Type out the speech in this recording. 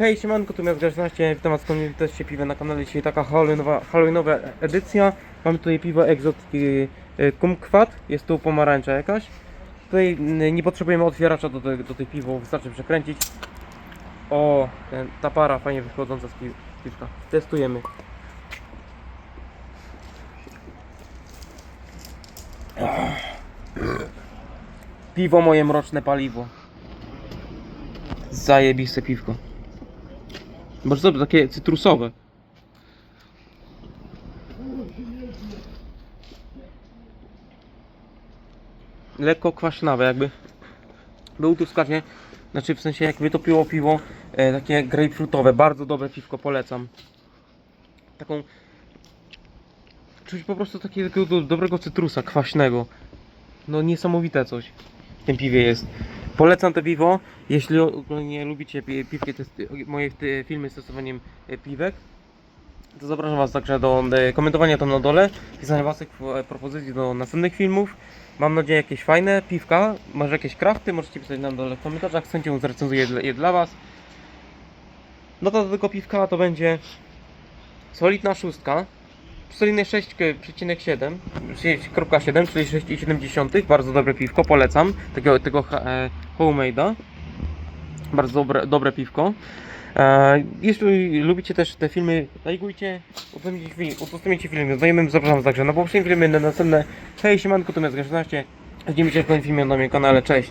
Hej, siemanko, tu jest Garznaście, witam was też się piwę na kanale, dzisiaj taka halloweenowa, halloweenowa edycja. Mamy tutaj piwo egzotyki y, kumkwat, jest tu pomarańcza jakaś. Tutaj y, nie potrzebujemy otwieracza do, tej- do tej piwa, wystarczy przekręcić. O, ten, ta para fajnie wychodząca z pi- piwka. Testujemy. Piwo moje mroczne paliwo. Zajebiste piwko. Może sobie takie cytrusowe. Lekko kwaśnawe jakby. Był tu skazie, znaczy w sensie jak wytopiło piwo, e, takie grapefruitowe, bardzo dobre piwko, polecam. Taką... Czuć po prostu takiego do, dobrego cytrusa, kwaśnego. No niesamowite coś w tym piwie jest. Polecam to piwo, jeśli ogólnie lubicie pi- piwki, testy, moje te filmy z testowaniem e, piwek, to zapraszam Was także do e, komentowania tam na dole, pisania Waszych e, propozycji do następnych filmów. Mam nadzieję jakieś fajne piwka, może jakieś krafty, możecie pisać nam dole w komentarzach, z chęcią zrecenzuję je dla Was. No to do tego piwka to będzie solidna szóstka, solidne 6,7, 6,7, czyli 6,7, bardzo dobre piwko, polecam, tego, tego e, homemade'a. Bardzo dobre, dobre piwko. E, jeśli lubicie też te filmy, lajkujcie, udostępniajcie film, udostępniajcie filmy, znajomym zapraszam także na poprzednie filmy, na następne. Hej, siemanko, to jest 16. Widzimy się w kolejnym filmie na moim kanale, cześć.